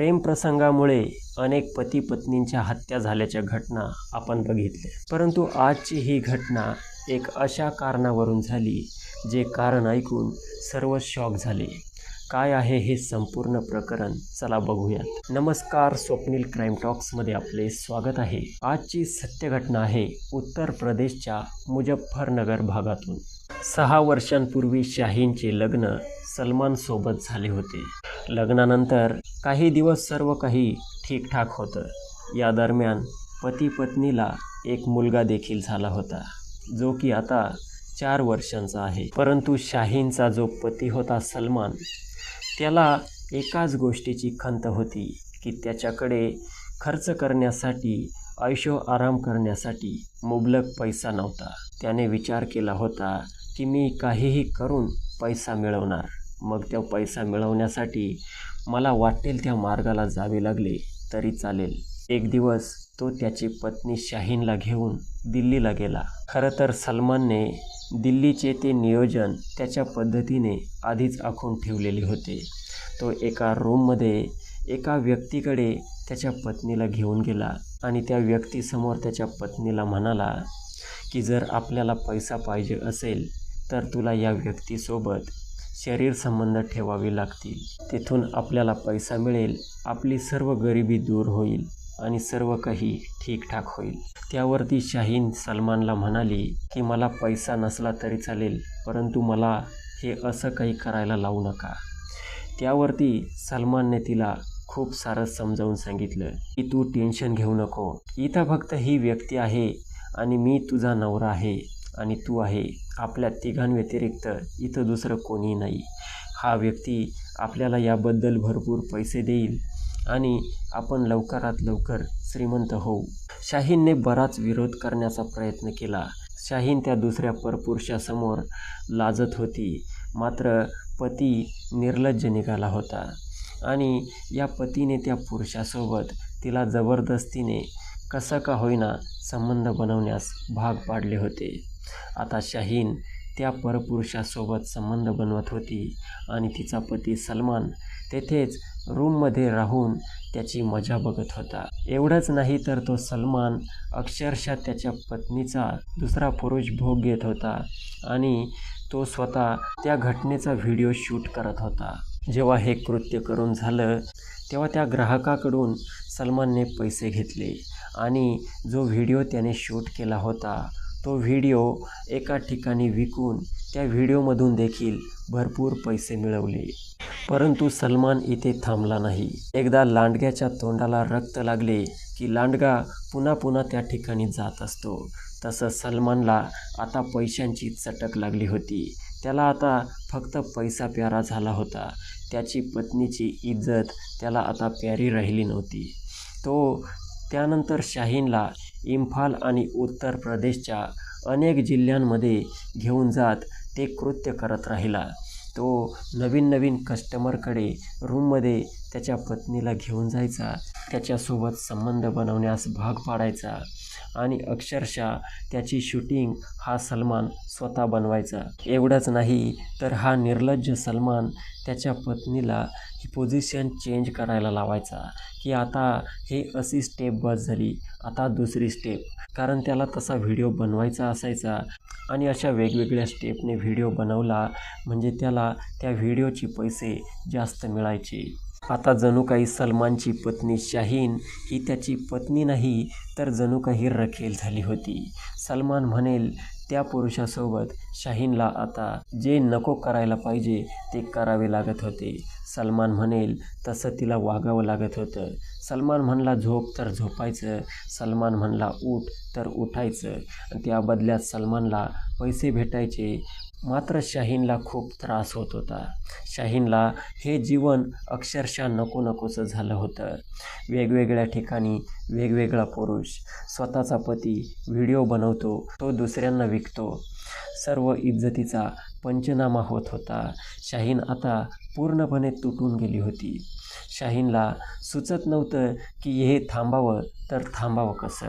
प्रेमप्रसंगामुळे अनेक पती पत्नींच्या हत्या झाल्याच्या घटना आपण बघितल्या. परंतु आजची ही घटना एक अशा कारणावरून झाली जे कारण ऐकून सर्व शॉक झाले. काय आहे हे संपूर्ण प्रकरण चला बघूयात. नमस्कार स्वप्नील क्राईम टॉक्समध्ये आपले स्वागत आहे. आजची सत्य घटना आहे उत्तर प्रदेशच्या मुजफ्फरनगर भागातून. सहा वर्षांपूर्वी शाहीनचे लग्न सलमान सोबत झाले होते. लग्नानंतर काही दिवस सर्व काही ठीकठाक होतं. या दरम्यान पती पत्नीला एक मुलगा देखील झाला होता जो की आता चार वर्षांचा आहे. परंतु शाहीनचा जो पती होता सलमान त्याला एकाच गोष्टीची खंत होती की त्याच्याकडे खर्च करण्यासाठी ऐशो आराम करण्यासाठी मुबलक पैसा नव्हता. त्याने विचार केला होता की मी काहीही करून पैसा मिळवणार. मग त्या पैसा मिळवण्यासाठी मला वाटेल त्या मार्गाला जावे लागले तरी चालेल. एक दिवस तो त्याची पत्नी शाहीनला घेऊन दिल्लीला गेला. खरं तर सलमानने दिल्लीचे ते नियोजन त्याच्या पद्धतीने आधीच आखून ठेवलेले होते. तो एका रूममध्ये एका व्यक्तीकडे त्याच्या पत्नीला घेऊन गेला आणि त्या व्यक्तीसमोर त्याच्या पत्नीला म्हणाला की जर आपल्याला पैसा पाहिजे असेल तर तुला या व्यक्तीसोबत शरीर संबंध ठेवावे लागतील. तिथून आपल्याला पैसा मिळेल आपली सर्व गरिबी दूर होईल आणि सर्व काही ठीकठाक होईल. त्यावरती शाहीन सलमानला म्हणाली की मला पैसा नसला तरी चालेल परंतु मला हे असं काही करायला लावू नका. त्यावरती सलमानने तिला खूप सारं समजावून सांगितलं की तू टेन्शन घेऊ नको. इथं फक्त ही व्यक्ती आहे आणि मी तुझा नवरा आहे. आणि तू आहे आपल्या तिघांव्यतिरिक्त इथं दुसरं कोणी नाही. हा व्यक्ती आपल्याला याबद्दल भरपूर पैसे देईल आणि आपण लवकरात लवकर श्रीमंत होऊ. शाहीनने बराच विरोध करण्याचा प्रयत्न केला. शाहीन त्या दुसऱ्या परपुरुषासमोर लाजत होती. मात्र पती निर्लज्ज निघाला होता आणि या पतीने त्या पुरुषासोबत तिला जबरदस्तीने कसं का होईना संबंध बनवण्यास भाग पाडले होते. आता शाहीन त्या परपुरुषासोबत संबंध बनवत होती आणि तिचा पती सलमान तेथेच रूममध्ये राहून त्याची मजा बघत होता. एवढंच नाही तर तो सलमान अक्षरशः त्याच्या पत्नीचा दुसरा पुरुष भोग घेत होता आणि तो स्वतः त्या घटनेचा व्हिडिओ शूट करत होता. जेव्हा हे कृत्य करून झालं तेव्हा त्या ग्राहकाकडून सलमानने पैसे घेतले आणि जो व्हिडिओ त्याने शूट केला होता तो व्हिडिओ एका ठिकाणी विकून त्या व्हिडिओमधून देखील भरपूर पैसे मिळवले. परंतु सलमान इथे थांबला नाही. एकदा लांडग्याच्या तोंडाला रक्त लागले की लांडगा पुन्हा पुन्हा त्या ठिकाणी जात असतो. तसं सलमानला आता पैशांची चटक लागली होती. त्याला आता फक्त पैसा प्यारा झाला होता. त्याची पत्नीची इज्जत त्याला आता प्यारी राहिली नव्हती. तो त्यानंतर शाहीनला इम्फाल आणि उत्तर प्रदेशच्या अनेक जिल्ह्यांमध्ये घेऊन जात ते कृत्य करत राहिला. तो नवीन नवीन कस्टमरकडे रूममध्ये त्याच्या पत्नीला घेऊन जायचा. त्याच्यासोबत संबंध बनवण्यास भाग पाडायचा. आणि अक्षरशः त्याची शूटिंग हा सलमान स्वतः बनवायचा. एवढंच नाही तर हा निर्लज्ज सलमान त्याच्या पत्नीला ही पोझिशन चेंज करायला लावायचा. की आता हे अशी स्टेप बस झाली आता दुसरी स्टेप कारण त्याला तसा व्हिडिओ बनवायचा असायचा. आणि अशा वेगवेगळ्या स्टेपने व्हिडिओ बनवला म्हणजे त्याला त्या व्हिडिओचे पैसे जास्त मिळायचे. आता जणू काही सलमानची पत्नी शाहीन ही त्याची पत्नी नाही तर जणू काही रखेल झाली होती. सलमान म्हणेल त्या पुरुषासोबत शाहीनला आता जे नको करायला पाहिजे ते करावे लागत होते. सलमान म्हणेल तसं तिला वागावं लागत होतं. सलमान म्हणला झोप तर झोपायचं. सलमान म्हणला उठ तर उठायचं. त्या बदल्यात सलमानला पैसे भेटायचे. मात्र शाहीनला खूप त्रास होत होता. शाहीनला हे जीवन अक्षरशः नको नकोचं झालं होतं. वेगवेगळ्या ठिकाणी वेगवेगळा पुरुष. स्वतःचा पती व्हिडिओ बनवतो तो दुसऱ्यांना विकतो. सर्व इज्जतीचा पंचनामा होत होता. शाहीन आता पूर्णपणे तुटून गेली होती. शाहीनला सुचत नव्हतं की हे थांबावं तर थांबावं कसं?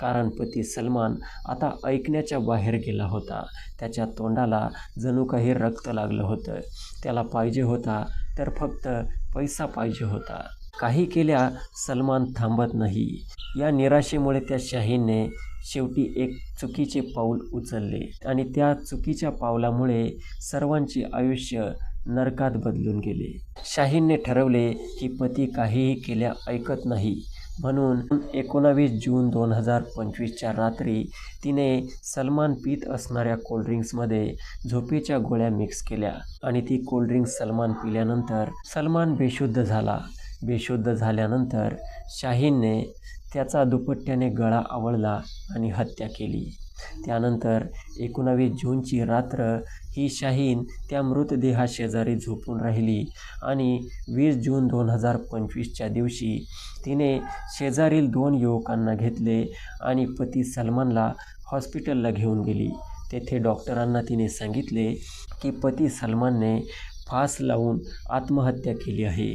कारण पती सलमान आता ऐकण्याच्या बाहेर गेला होता. त्याच्या तोंडाला जणू काही रक्त लागलं होतं. त्याला पाहिजे होता तर फक्त पैसा पाहिजे होता. काही केल्या सलमान थांबत नाही. या निराशेमुळे त्या शाहीनने शेवटी एक चुकीचे पाऊल उचलले आणि त्या चुकीच्या पावलामुळे सर्वांचे आयुष्य नरकात बदलून गेले. शाहीनने ठरवले की पती काहीही केल्या ऐकत नाही. म्हणून एकोणावीस जून दोन हजार पंचवीसच्या रात्री तिने सलमान पीत असणाऱ्या कोल्ड्रिंक्समध्ये झोपेच्या गोळ्या मिक्स केल्या आणि ती कोल्ड्रिंक्स सलमान पिल्यानंतर सलमान बेशुद्ध झाला. बेशुद्ध झाल्यानंतर शाहीनने त्याचा दुपट्ट्याने गळा आवळला आणि हत्या केली. त्यानंतर एकोणावीस जूनची रात्र ही शाहीन त्या मृतदेहाशेजारी झोपून राहिली आणि वीस जून दोन हजार पंचवीसच्या दिवशी तिने शेजारील दोन युवकांना घेतले आणि पती सलमानला हॉस्पिटलला घेऊन गेली. तेथे डॉक्टरांना तिने सांगितले की पती सलमानने फास लावून आत्महत्या केली आहे.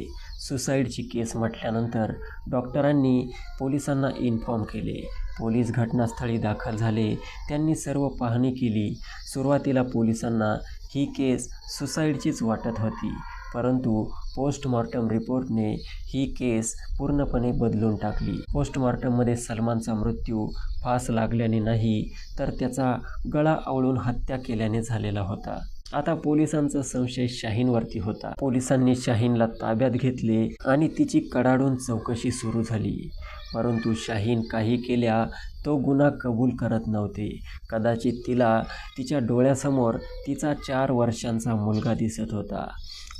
सुसाईडची केस म्हटल्यानंतर डॉक्टरांनी पोलिसांना इन्फॉर्म केले. पोलीस घटनास्थळी दाखल झाले. त्यांनी सर्व पाहणी केली. सुरुवातीला पोलिसांना ही केस सुसाईडचीच वाटत होती परंतु पोस्टमॉर्टम रिपोर्टने ही केस पूर्णपणे बदलून टाकली. पोस्टमॉर्टममध्ये सलमानचा मृत्यू फास लागल्याने नाही तर त्याचा गळा आवळून हत्या केल्याने झालेला होता. आता पोलिसांचा संशय शाहीनवरती होता. पोलिसांनी शाहीनला ताब्यात घेतले आणि तिची कडाडून चौकशी सुरू झाली. परंतु शाहीन काही केल्या तो गुन्हा कबूल करत नव्हते. कदाचित तिला तिच्या डोळ्यासमोर तिचा चार वर्षांचा मुलगा दिसत होता.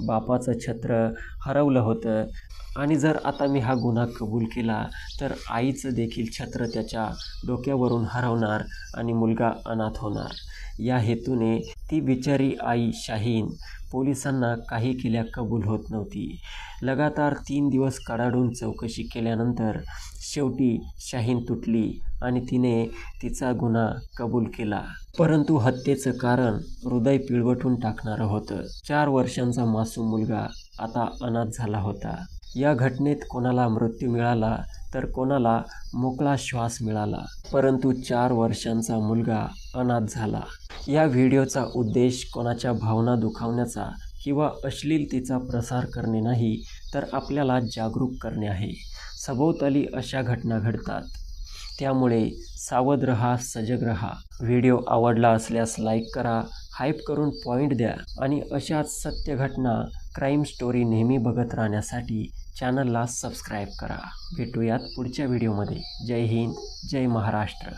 बापाचं छत्र हरवलं होतं. आणि जर आता मी हा गुन्हा कबूल केला तर आईचं देखील छत्र त्याच्या डोक्यावरून हरवणार आणि मुलगा अनाथ होणार. या हेतूने ती बिचारी आई शाहीन पोलिसांना काही केल्या कबूल होत नव्हती. लगातार तीन दिवस कडाडून चौकशी केल्यानंतर शेवटी शाहीन तुटली आणि तिने तिचा गुन्हा कबूल केला. परंतु हत्येचं कारण हृदय पिळवटून टाकणारं होतं. चार वर्षांचा मासूम मुलगा आता अनाथ झाला होता. या घटनेत कोणाला मृत्यू मिळाला तर कोणाला मोकळा श्वास मिळाला. परंतु चार वर्षांचा मुलगा अनाथ झाला. या व्हिडिओचा उद्देश कोणाच्या भावना दुखावण्याचा किंवा अश्लीलतेचा प्रसार करणे नाही तर आपल्याला जागरूक करणे आहे. सभोवताली अशा घटना घडतात. त्यामुळे सावध रहा सजग रहा. व्हिडिओ आवडला असल्यास लाईक करा हाईप करून पॉईंट द्या आणि अशाच सत्य घटना क्राईम स्टोरी नेहमी बघत राहण्यासाठी चॅनलला सबस्क्राईब करा. भेटूयात पुढच्या व्हिडिओमध्ये. जय हिंद जय महाराष्ट्र.